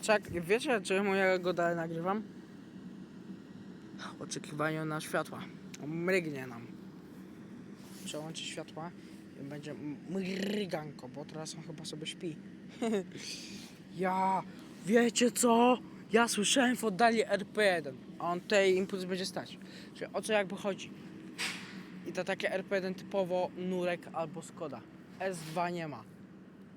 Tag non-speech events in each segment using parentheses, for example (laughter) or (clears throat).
Czek, wiecie, czemu ja go dalej nagrywam? Oczekiwanie na światła. Mrygnie nam. Przełączy światła i będzie mryganko, bo teraz on chyba sobie śpi. (laughs) ja, wiecie co? Ja słyszałem w oddali RP1, a on tej impuls będzie stać. Czyli o co jakby chodzi? I to takie RP1 typowo Nurek albo Skoda. S2 nie ma.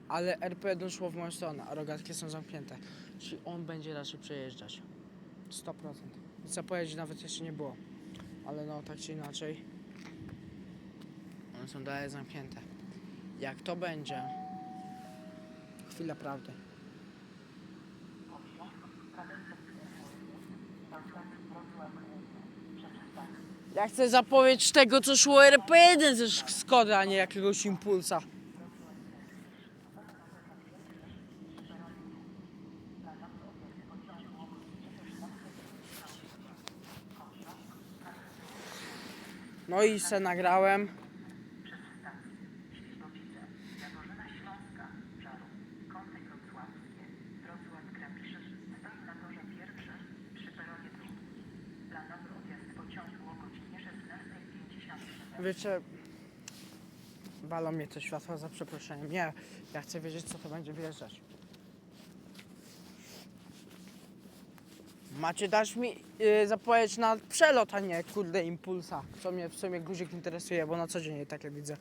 Ale RP1 szło w moją stronę, a rogatki są zamknięte. Czyli on będzie raczej przejeżdżać. 100%. Zapowiedzi nawet jeszcze nie było. Ale no, tak czy inaczej. One są dalej zamknięte. Jak to będzie? Chwila prawdy. Ja chcę zapowiedź tego, co szło RP1 ze Sk- Skody, a nie jakiegoś impulsa. No i se nagrałem. Wiecie, balą mnie te światła za przeproszeniem. Nie, ja chcę wiedzieć, co to będzie wjeżdżać. Macie dać mi yy, zapowiedź na przelot, a nie kurde impulsa. Co mnie w sumie guzik interesuje, bo na co dzień takie widzę.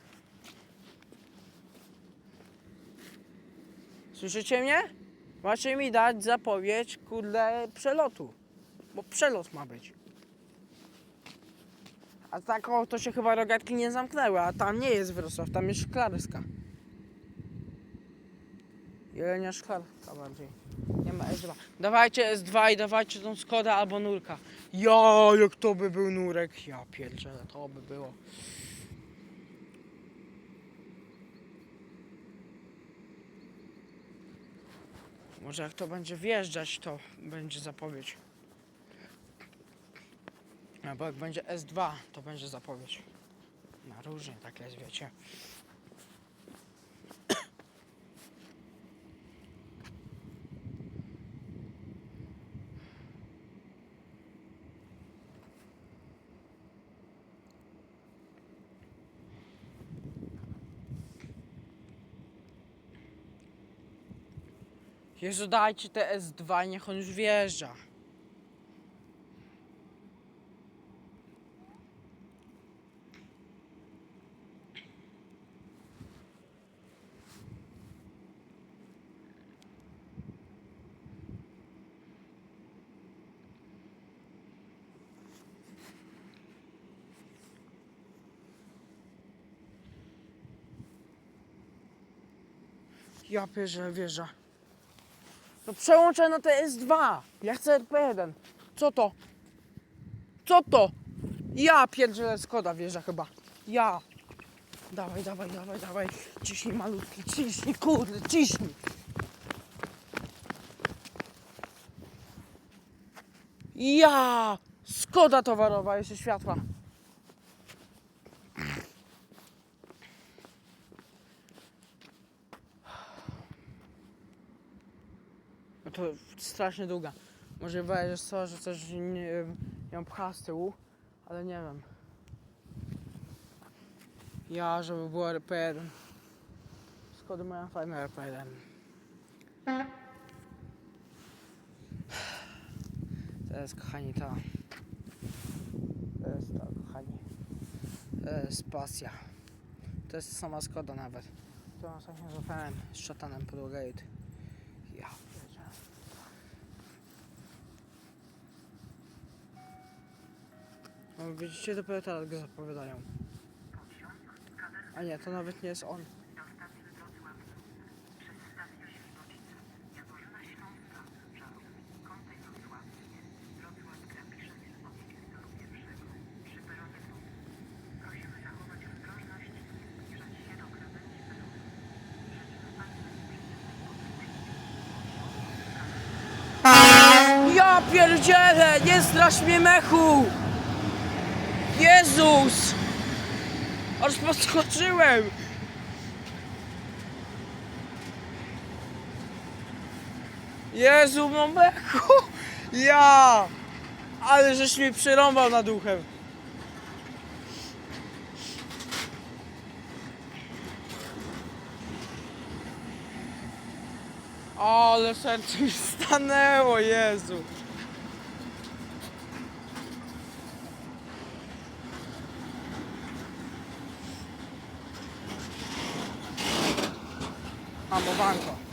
Słyszycie mnie? Macie mi dać zapowiedź kurde przelotu. Bo przelot ma być. A tak o, to się chyba rogatki nie zamknęły, a tam nie jest Wrocław, tam jest Szklarska. Jelenia Szklarska bardziej. Ma S2. Dawajcie S2 i dawajcie tą Skoda albo Nurka. Ja, jak to by był Nurek. Ja pierdzielę, to by było. Może jak to będzie wjeżdżać, to będzie zapowiedź. Albo jak będzie S2, to będzie zapowiedź. Na różnie tak jest, wiecie. Jezu, dajcie te S2, niech on już wjeżdża. Ja pierze wieża. No przełączę na TS2. Ja chcę RP1. Co to? Co to? Ja pierdzielę Skoda wieża chyba. Ja. Dawaj, dawaj, dawaj, dawaj. Ciśnij malutki, ciśnij, kurde, ciśnij. Ja! Skoda towarowa, jeszcze światła. To strasznie długa. Może że co, że coś nie, ją pcha z tyłu, ale nie wiem. Ja, żeby było RP1. Skody mają fajne RP1. To jest, kochani, ta. To jest ta, kochani. To jest pasja. To jest sama Skoda nawet. To właśnie złapałem z szatanem podłogę. Ja pierdzielę. No, widzicie, dopiero teraz go zapowiadają. A nie, to nawet nie jest on. Ja pierdzielę, nie strasz mnie mechu! Jezus! Aż podskoczyłem! Jezu, mechu! Ja! Ale żeś mi przyrąbał nad uchem. Ale serce mi stanęło, Jezu. 他没办法。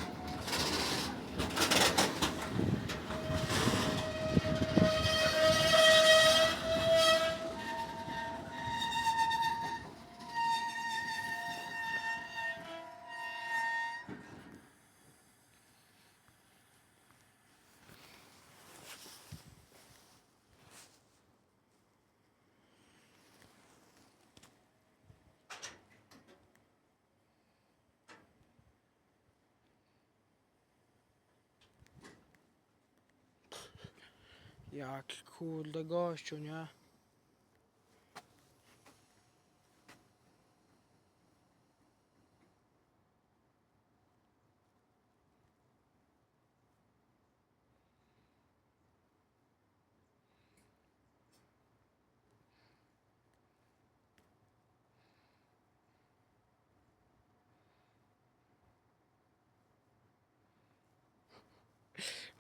Jak kurde gościu, nie?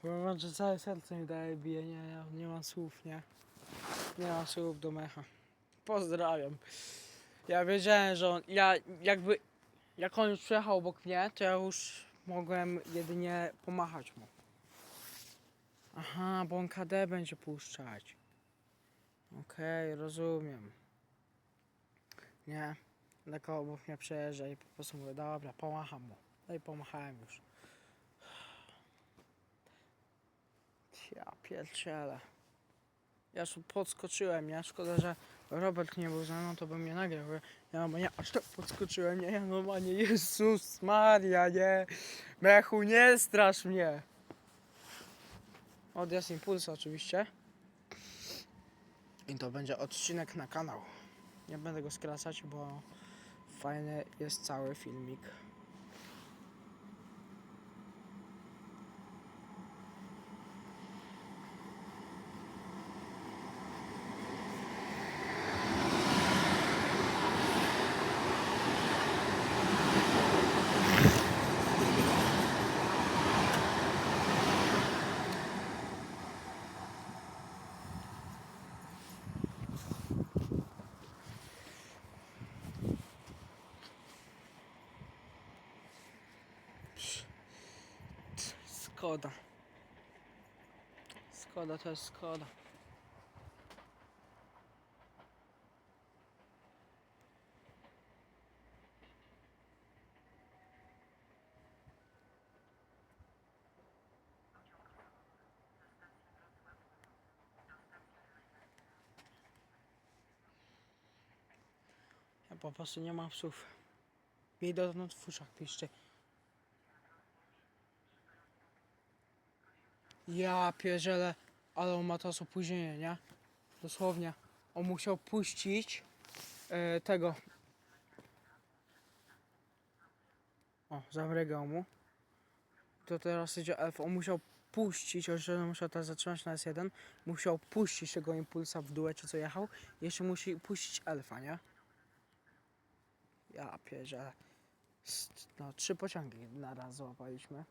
Powiem wam, że całe serce mi daje bijenie, ja nie mam słów, nie? Nie mam słów do mecha. Pozdrawiam. Ja wiedziałem, że on, ja jakby, jak on już przyjechał obok mnie, to ja już mogłem jedynie pomachać mu. Aha, bo on KD będzie puszczać. Okej, rozumiem. Nie, tylko obok mnie przejeżdża i po prostu mówię, dobra, pomacham mu. No i pomachałem już. Ja pierdzielę. Ja już podskoczyłem, nie? Szkoda, że Robert nie był ze mną, to by mnie nagrał. Ja normalnie aż tak podskoczyłem, nie? Ja normalnie, Jezus Maria, nie? Mechu, nie strasz mnie. Odjazd impulsu oczywiście. I to będzie odcinek na kanał. Nie będę go skracać, bo fajny jest cały filmik. Skoda. Skoda to jest Skoda. Ja po prostu nie mam psów. Mi do na twórczach Ja pierdzielę, ale on ma teraz opóźnienie, nie? Dosłownie. On musiał puścić e, tego. O, zamrygał mu. To teraz idzie elf. On musiał puścić, o że musiał teraz zatrzymać na S1. Musiał puścić tego impulsa w duecie, co jechał. Jeszcze musi puścić elfa, nie? Ja pierdzielę. No, trzy pociągi na raz złapaliśmy.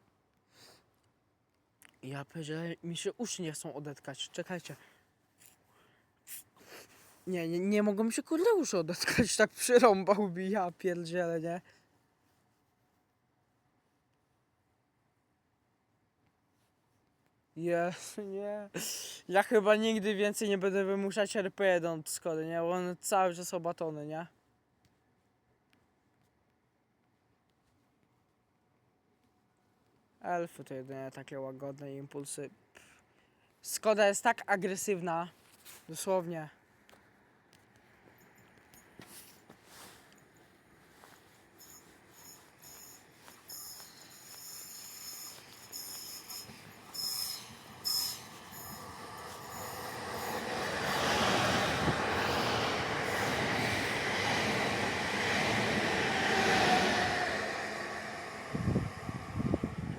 Ja pierdzielę, mi się uszy nie chcą odetkać. Czekajcie. Nie, nie, nie mogą mi się kurde uszy odetkać. Tak przyrąbał mi, ja pierdzielę, nie? Jezu, nie. Ja chyba nigdy więcej nie będę wymuszać RP1 od Skody, nie? Bo one cały czas obatony, nie? Elfy to jedynie takie łagodne impulsy. Skoda jest tak agresywna. Dosłownie.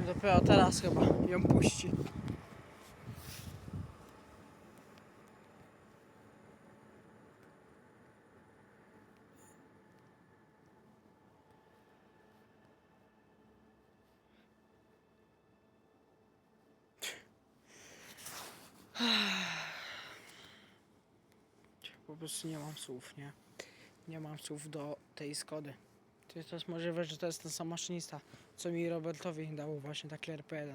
Do dopiero teraz chyba ją puści. Po prostu nie mam słów, nie? Nie mam słów do tej Skody. Jest, to jest możliwe, że to jest ten sam maszynista, co mi Robertowi dał właśnie taki RP1.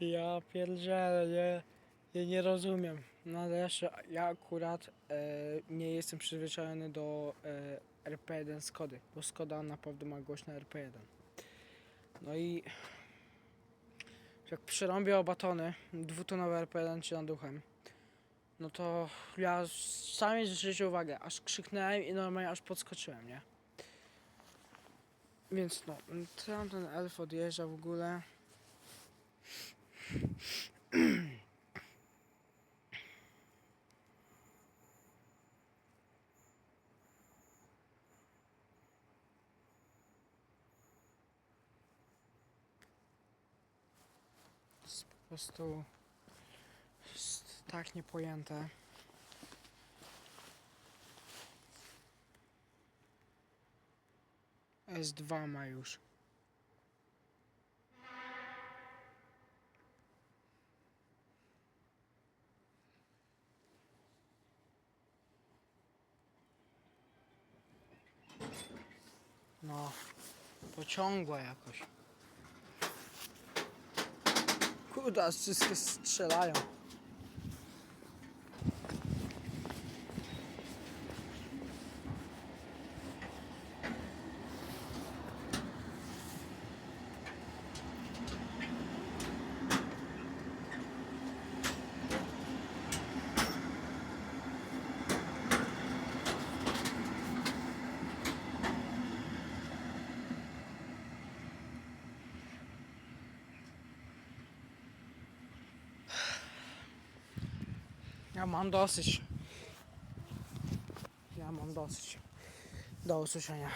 Ja pierdzielę, nie, ja nie rozumiem. No ale jeszcze ja akurat e, nie jestem przyzwyczajony do e, RP1 Skody, bo Skoda naprawdę ma głośne RP1. No i jak przyrąbię o batony, dwutonowe RP1 czy nad duchem, no to ja sami zwrócicie uwagę, aż krzyknąłem i normalnie aż podskoczyłem, nie? Więc no, tam ten elf odjeżdża w ogóle. (clears throat) jest po prostu jest tak niepojęte. S2 ma już. No, pociągła jakoś. Kurde, aż wszystkie strzelają. Ja mam dosyć. Ja mam dosyć. Do usłyszenia.